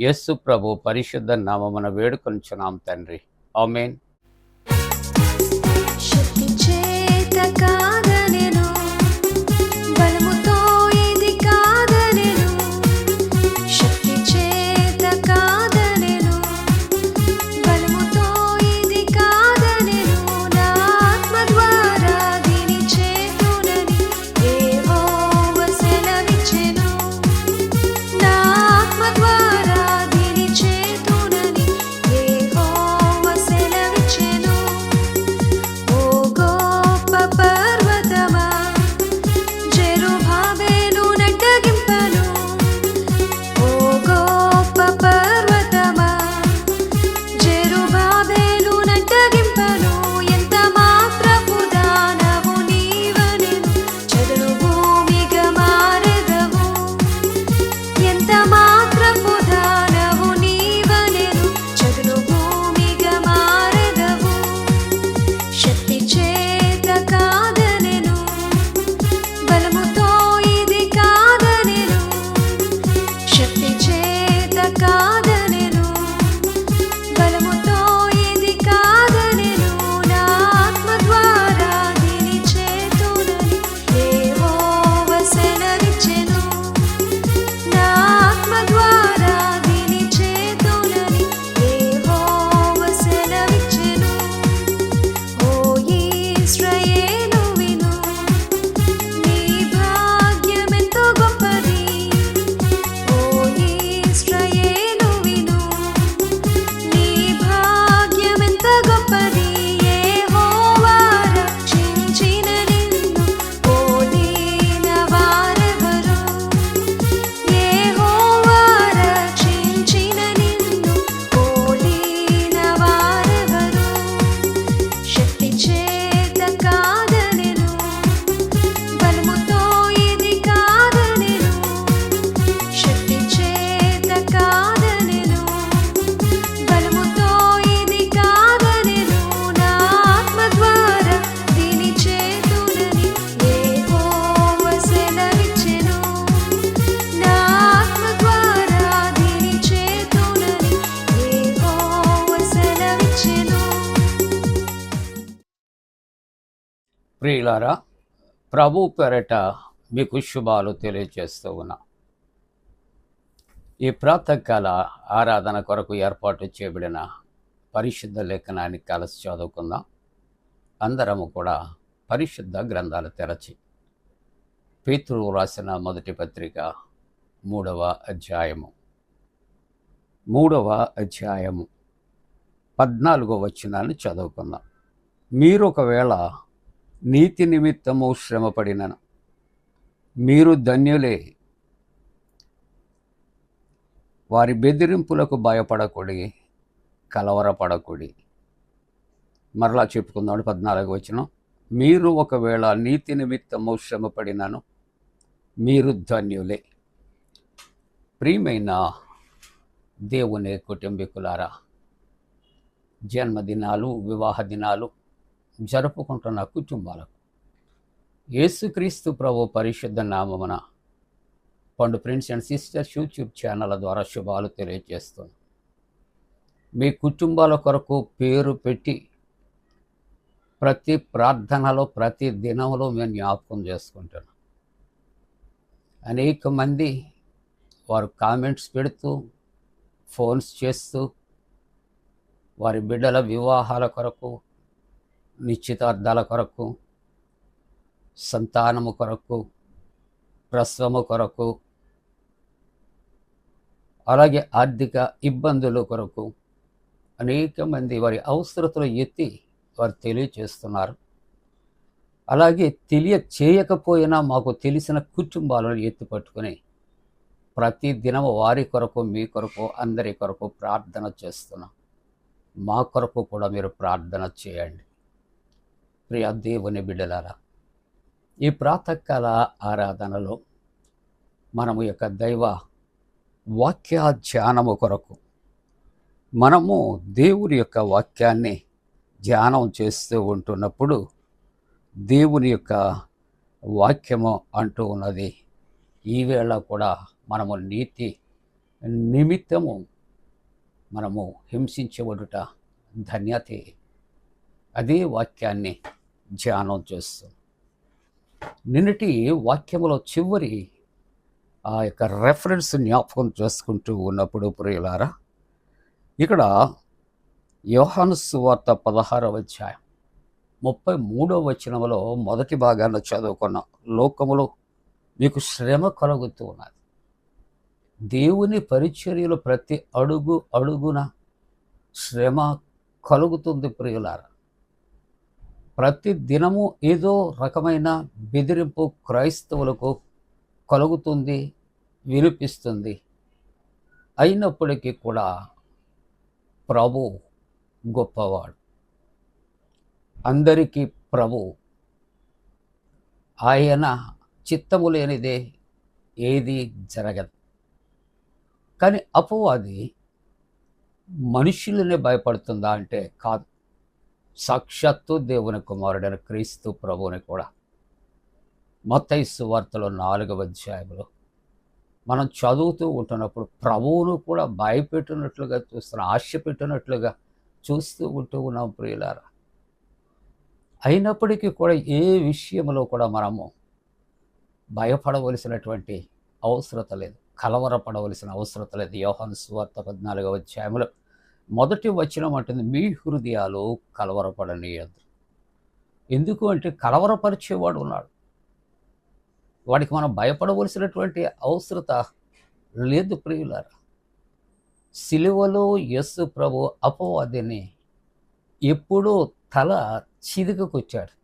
యస్సు ప్రభు పరిశుద్ధ నామమున వేడుకొంచున్నాం తండ్రి. ఆమెన్. శక్తి ప్రియులారా ప్రభు పెరట మీకు శుభాలు తెలియజేస్తూ ఉన్నా. ఈ ప్రాతకాల ఆరాధన కొరకు ఏర్పాటు చేయబడిన పరిశుద్ధ లేఖనాన్ని కలిసి చదువుకుందాం. అందరము కూడా పరిశుద్ధ గ్రంథాలు తెరచి. పేతురు రాసిన మొదటి పత్రిక మూడవ అధ్యాయము. మూడవ అధ్యాయము పద్నాలుగో వచ్చినాన్ని చదువుకుందాం. మీరు ఒకవేళ నీతి నిమిత్తము శ్రమపడినను. మీరు ధన్యులే. వారి బెదిరింపులకు భయపడకుడి కలవరపడకుడి. మరలా చెప్పుకుందాం పద్నాలుగు వచ్చిన మీరు ఒకవేళ నీతి నిమిత్తము శ్రమపడినను మీరు ధన్యులే. ప్రియమైన దేవుని కుటుంబీకులారా జన్మదినాలు వివాహ దినాలు జరుపుకుంటున్న కుటుంబాలకు. యేసుక్రీస్తు ప్రభు పరిశుద్ధ నామమున పండు friends and sisters YouTube channel ద్వారా శుభాలు తెలియజేస్తున్నాను మీ కుటుంబాల కొరకు పేరు పెట్టి ప్రతి ప్రార్థనలో ప్రతి దినంలో మేము జ్ఞాపకం చేసుకుంటున్నాం. అనేక మంది వారు కామెంట్స్ పెడుతూ ఫోన్స్ చేస్తూ వారి బిడ్డల వివాహాల కొరకు నిశ్చితార్థాల కొరకు సంతానము కొరకు ప్రసవము కొరకు అలాగే ఆర్థిక ఇబ్బందుల కొరకు అనేక మంది వారి అవసరతలు ఎత్తి వారు తెలియచేస్తున్నారు. అలాగే తెలియ చేయకపోయినా మాకు తెలిసిన కుటుంబాలను ఎత్తిపట్టుకుని ప్రతి దినం వారి కొరకు మీ కొరకు అందరి కొరకు ప్రార్థన చేస్తున్నాం. మా కొరకు కూడా మీరు ప్రార్థన చేయండి. ప్రియ దేవుని బిడ్డలారా ఈ ప్రాతకాల ఆరాధనలో మనము యొక్క దైవ వాక్య ధ్యానము కొరకు మనము దేవుని యొక్క వాక్యాన్ని ధ్యానం చేస్తూ ఉంటున్నప్పుడు దేవుని యొక్క వాక్యము అంటూ ఉన్నది. ఈవేళ కూడా మనము నీతి నిమిత్తము మనము హింసించబడుట ధన్యతే. అదే వాక్యాన్ని ధ్యానం చేస్తాం నిన్నటి వాక్యములో చివరి ఆ యొక్క రెఫరెన్స్ జ్ఞాపకం చేసుకుంటూ ఉన్నప్పుడు ప్రియులారా ఇక్కడ యోహాను సువార్త పదహారవ అధ్యాయం ముప్పై మూడవ వచనంలో మొదటి భాగాన్ని చదువుకున్న లోకములో మీకు శ్రమ కలుగుతూ ఉన్నది. దేవుని పరిచర్యలు ప్రతి అడుగు అడుగున శ్రమ కలుగుతుంది ప్రియులారా. ప్రతి దినము ఏదో రకమైన బెదిరింపు క్రైస్తవులకు కలుగుతుంది వినిపిస్తుంది. అయినప్పటికీ కూడా ప్రభు గొప్పవాడు. అందరికీ ప్రభు. ఆయన చిత్తము లేనిదే ఏది జరగదు. కానీ అపవాది మనుషులనే భయపడుతుందా అంటే కాదు. సాక్షాత్తు దేవుని కుమారుడైన క్రీస్తు ప్రభువుని కూడా. మత్తైసు వార్తలో నాలుగవ అధ్యాయంలో మనం చదువుతూ ఉంటున్నప్పుడు ప్రభువును కూడా భయపెట్టినట్లుగా చూస్తున్నాం ఆశ పెట్టినట్లుగా చూస్తూ ఉంటూ ఉన్నాం ప్రియులారా. అయినప్పటికీ కూడా ఏ విషయంలో కూడా మనము భయపడవలసినటువంటి అవసరత లేదు కలవరపడవలసిన అవసరత లేదు. యోహాను సువార్త పద్నాలుగవ అధ్యాయంలో మొదటి వచనం అంటుంది మీ హృదయాలు కలవరపడనీయద్దు ఎందుకు అంటే కలవరపరిచేవాడు ఉన్నాడు. వాడికి మనం భయపడవలసినటువంటి అవసరత లేదు ప్రియులారా. సిలువలో యస్సు ప్రభు అపవాదిని ఎప్పుడూ తల చిదుకుకొచ్చాడు.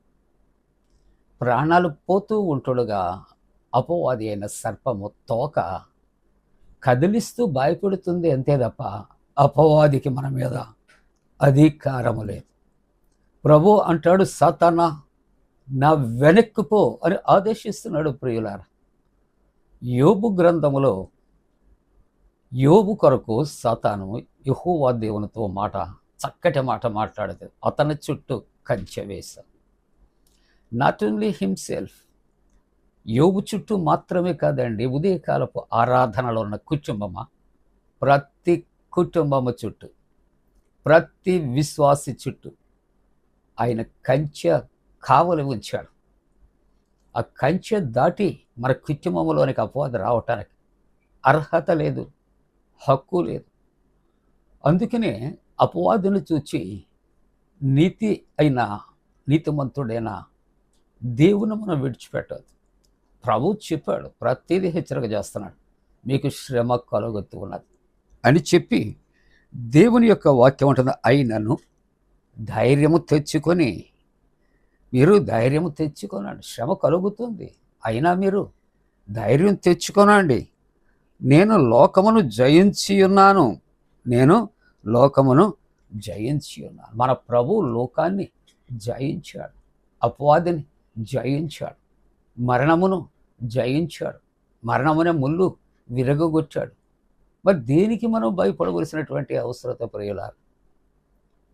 ప్రాణాలు పోతూ ఉంటుండగా అపవాది అయిన సర్పము తోక కదిలిస్తూ భయపెడుతుంది అంతే తప్ప అపవాదికి మన మీద అధికారము లేదు. ప్రభు అంటాడు సతన నా వెనక్కుపో అని ఆదేశిస్తున్నాడు ప్రియులార. యోబు గ్రంథములో యోబు కొరకు సతాను యహోవా దేవునితో మాట చక్కటి మాట మాట్లాడదు. అతని చుట్టూ కంచె వేశాం నాట్ ఓన్లీ హిమ్సెల్ఫ్ యోగు చుట్టూ మాత్రమే కాదండి ఉదయకాలపు ఆరాధనలో ఉన్న కుటుంబమా? ప్రతి కుటుంబము చుట్టూ ప్రతి విశ్వాసి చుట్టూ ఆయన కంచె కావలి ఉంచాడు. ఆ కంచె దాటి మన కుటుంబంలోనికి అపవాదం రావటానికి అర్హత లేదు హక్కు లేదు. అందుకనే అపవాదుని చూచి నీతి అయిన నీతిమంతుడైన దేవుని మనం విడిచిపెట్టదు ప్రభు చెప్పాడు ప్రతిదీ హెచ్చరిక చేస్తున్నాడు. మీకు శ్రమ కలుగుతూ ఉన్నది. అని చెప్పి దేవుని యొక్క వాక్యం ఉంటుంది అయినను ధైర్యము తెచ్చుకొని మీరు ధైర్యము తెచ్చుకోనండి. శ్రమ కలుగుతుంది. అయినా మీరు ధైర్యం తెచ్చుకోనండి. నేను లోకమును జయించి ఉన్నాను. నేను లోకమును జయించి ఉన్నాను. మన ప్రభు లోకాన్ని జయించాడు. అపవాదిని జయించాడు. మరణమును జయించాడు. మరణమునే ముళ్ళు విరగొచ్చాడు మరి దేనికి మనం భయపడవలసినటువంటి అవసరత ప్రియులారు?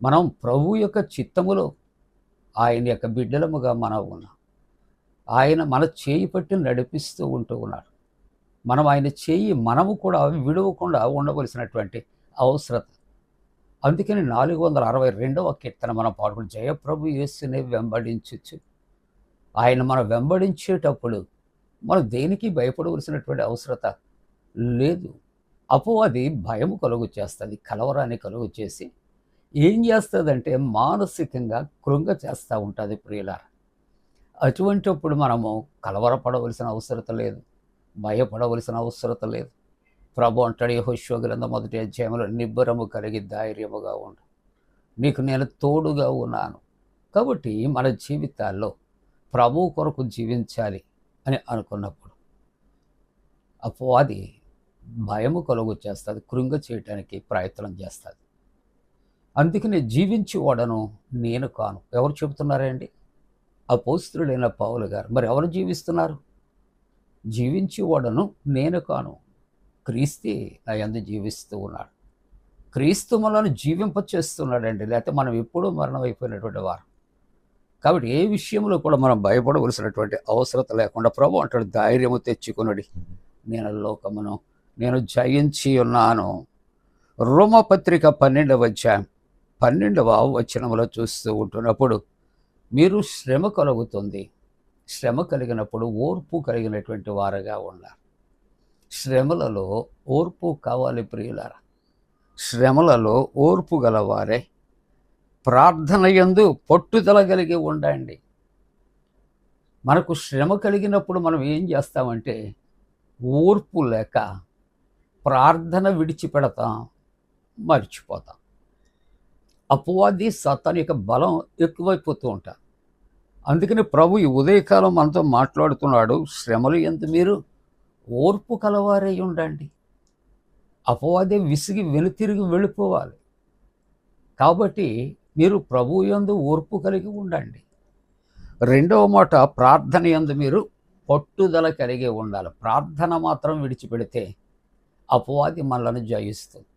మనం ప్రభు యొక్క చిత్తములో ఆయన యొక్క బిడ్డలముగా మనం ఉన్నాం. ఆయన మన చేయి పట్టి నడిపిస్తూ ఉంటూ ఉన్నాడు. మనం ఆయన చేయి మనము కూడా విడవకుండా ఉండవలసినటువంటి అవసరత. అందుకని నాలుగు వందల అరవై రెండవ కీర్తన మనం పాడుకుని జయప్రభు యేసుని వెంబడించచ్చు ఆయన మనం వెంబడించేటప్పుడు మనం దేనికి భయపడవలసినటువంటి అవసరత లేదు. అపవాది భయం కలుగు చేస్తుంది కలవరాన్ని కలుగు చేసి ఏం చేస్తుందంటే మానసికంగా కృంగ చేస్తూ ఉంటుంది ప్రియులార. అటువంటిప్పుడు మనము కలవరపడవలసిన అవసరత లేదు భయపడవలసిన అవసరత లేదు. ప్రభు అంటాడు యెహోషువ గ్రంథం మొదటి అధ్యాయంలో నిబ్బరము కలిగి ధైర్యముగా ఉండు. నీకు నేను తోడుగా ఉన్నాను. కాబట్టి మన జీవితాల్లో ప్రభు కొరకు జీవించాలి అని అనుకున్నప్పుడు అపవాది భయము కలుగు చేస్తుంది కృంగ చేయటానికి ప్రయత్నం చేస్తుంది. అందుకని జీవించి వాడను నేను కాను. ఎవరు చెబుతున్నారండి? అపోస్తుడైన పావులు గారు. మరి ఎవరు జీవిస్తున్నారు? జీవించి వాడను నేను కాను. క్రీస్తే నా యందు జీవిస్తూ ఉన్నాడు. క్రీస్తు మనల్ని జీవింప చేస్తున్నాడండి లేకపోతే మనం ఎప్పుడూ మరణం అయిపోయినటువంటి వారు. కాబట్టి ఏ విషయంలో కూడా మనం భయపడవలసినటువంటి అవసరత లేకుండా ప్రభు అంటాడు ధైర్యము తెచ్చుకున్నాడు నేను లోకమును నేను జయించి ఉన్నాను. రోమపత్రిక పన్నెండవ అధ్యాయం పన్నెండవ వచనంలో చూస్తూ ఉంటున్నప్పుడు మీరు శ్రమ కలుగుతుంది. శ్రమ కలిగినప్పుడు ఓర్పు కలిగినటువంటి వారుగా ఉన్నారు శ్రమలలో ఓర్పు కావాలి ప్రియులారా. శ్రమలలో ఓర్పు గలవారే. ప్రార్థన ఎందు పట్టుదల కలిగి ఉండండి. మనకు శ్రమ కలిగినప్పుడు మనం ఏం చేస్తామంటే ఓర్పు లేక ప్రార్థన విడిచిపెడతాం మర్చిపోతాం. అపవాది సత్తాని యొక్క బలం ఎక్కువైపోతూ ఉంటారు. అందుకని ప్రభు ఈ ఉదయకాలం మనతో మాట్లాడుతున్నాడు శ్రమలు ఎంత మీరు ఓర్పు కలవారై ఉండండి. అపవాదే విసిగి వెనుతిరిగి వెళ్ళిపోవాలి. కాబట్టి మీరు ప్రభు యందు ఓర్పు కలిగి ఉండండి. రెండవ మాట ప్రార్థన యందు మీరు పట్టుదల కలిగి ఉండాలి. ప్రార్థన మాత్రం విడిచిపెడితే అపవాది మనలను జయిస్తుంది.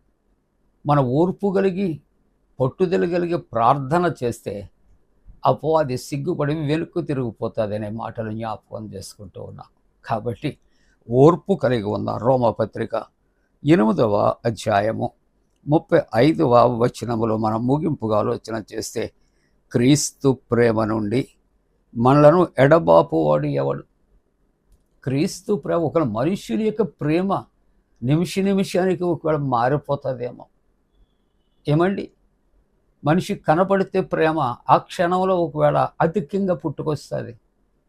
మన ఓర్పు కలిగి పట్టుదల కలిగి ప్రార్థన చేస్తే అపవాది సిగ్గుపడి వెనుక్కు తిరిగిపోతుంది అనే మాటలు జ్ఞాపకం చేసుకుంటూ ఉన్నాం. కాబట్టి ఓర్పు కలిగి ఉన్న రోమపత్రిక ఎనిమిదవ అధ్యాయము ముప్పై ఐదవ వచనములో మనం ముగింపుగా ఆలోచన చేస్తే క్రీస్తు ప్రేమ నుండి మనలను ఎడబాపువాడు ఎవడు? క్రీస్తు ప్రేమ ఒక మనుషుల యొక్క ప్రేమ నిమిష నిమిషానికి ఒకవేళ మారిపోతుందేమో ఏమండి? మనిషి కనపడితే ప్రేమ ఆ క్షణంలో ఒకవేళ అధికంగా పుట్టుకొస్తుంది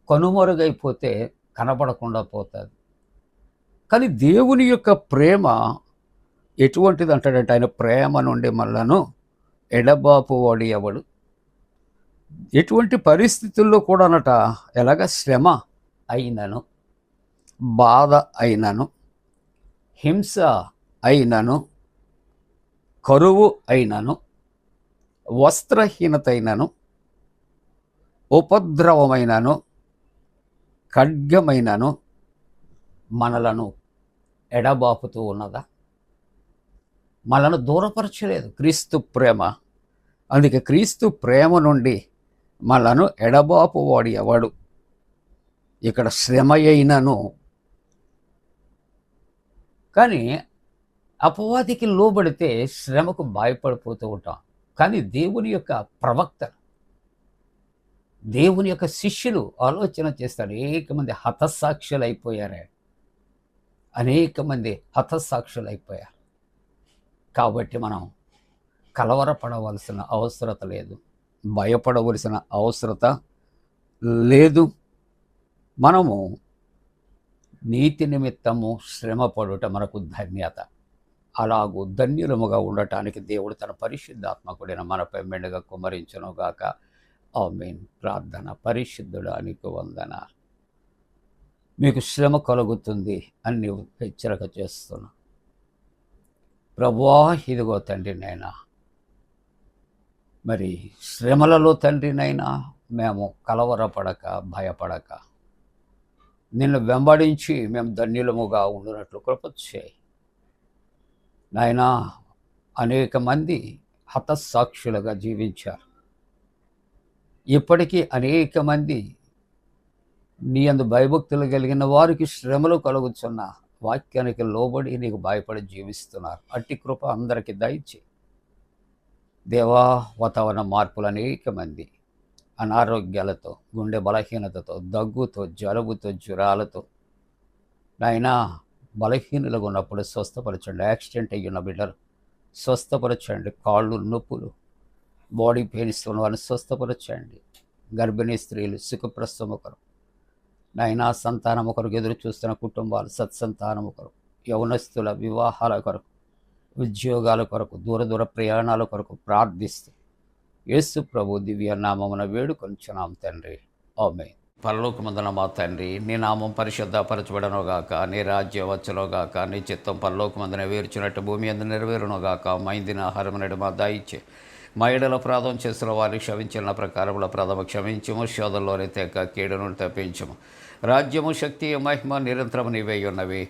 కనుమరుగైపోతే కనపడకుండా పోతుంది. కానీ దేవుని యొక్క ప్రేమ ఎటువంటిది అంటాడంటే ఆయన ప్రేమ నుండి మళ్ళను ఎడబాపు వాడు ఎవడు? ఎటువంటి పరిస్థితుల్లో కూడా అనట ఎలాగ శ్రమ అయినను బాధ అయినను హింస అయినను కరువు అయినను వస్త్రహీనతైనను ఉపద్రవమైనను ఖడ్గమైనను మనలను ఎడబాపుతూ ఉన్నదా? మనను దూరపరచలేదు క్రీస్తు ప్రేమ. అందుకే క్రీస్తు ప్రేమ నుండి మనను ఎడబాపువాడు ఎవడు? ఇక్కడ శ్రమ అయినను కానీ అపవాదికి లోబడితే శ్రమకు భయపడిపోతూ ఉంటాం. కానీ దేవుని యొక్క ప్రవక్త దేవుని యొక్క శిష్యులు ఆలోచన చేస్తారు అనేక మంది హతసాక్షులు అయిపోయారే. అనేక మంది హతసాక్షులు అయిపోయారు. కాబట్టి మనం కలవరపడవలసిన అవసరత లేదు. భయపడవలసిన అవసరత లేదు. మనము నీతి నిమిత్తము శ్రమ పడుట మనకు ధన్యత. అలాగూ ధన్యులముగా ఉండటానికి దేవుడు తన పరిశుద్ధాత్మకుడైన మనపై మెండుగా కుమరించునుగాక మీన్ ప్రార్థన పరిశుద్ధుడానికి వందన. మీకు శ్రమ కలుగుతుంది అని నీవు హెచ్చరిక చేస్తున్నా. ప్రభువా ఇదిగో తండ్రినైనా మరి శ్రమలలో తండ్రినైనా మేము కలవరపడక భయపడక. నిన్ను వెంబడించి మేము ధన్యులముగా ఉండునట్లు కృపచేయి నాయనా అనేక మంది హతసాక్షులుగా జీవించారు. ఇప్పటికీ అనేక మంది నీ అందు భయభక్తులు కలిగిన వారికి శ్రమలు కలుగుతున్న వాక్యానికి లోబడి నీకు భయపడి జీవిస్తున్నారు. అట్టి కృప అందరికీ దయచి దేవా వాతావరణ మార్పులు అనేక మంది అనారోగ్యాలతో గుండె బలహీనతతో దగ్గుతో జలుబుతో జ్వరాలతో. నాయన బలహీనులుగా ఉన్నప్పుడు స్వస్థపరచండి. యాక్సిడెంట్ అయ్యి ఉన్న బిడ్డలు స్వస్థపరచండి. కాళ్ళు నొప్పులు బాడీ పెయిన్స్ ఉన్న వాళ్ళని స్వస్థపరచండి. గర్భిణీ స్త్రీలు సుఖప్రస్థం ఒకరు. నాయన సంతానం ఒకరికి ఎదురు చూస్తున్న కుటుంబాలు సత్సంతానం ఒకరు. యవనస్తుల వివాహాల కొరకు ఉద్యోగాల కొరకు దూర దూర ప్రయాణాల కొరకు ప్రార్థిస్తూ యేసు ప్రభు దివ్య నామమున వేడుకొంచున్నాం తండ్రి. ఆమె పరలోకమందున మా తండ్రి నీ నామం పరిశుద్ధపరచబడనుగాక నీ రాజ్యం వచ్చునుగాక నీ చిత్తం పరలోకమందున వేర్చినట్టు భూమి అందు నెరవేరునుగాక మైందిన ఆహారమునడు మా దాయిచ్చే. మా ఏడల ప్రాధం చేసిన వారిని క్షమించిన ప్రకారముల ప్రథమ క్షమించము శోధంలోని తెక్క కీడును తప్పించము. రాజ్యము శక్తి మహిమ నిరంతరము నీవై ఉన్నవి.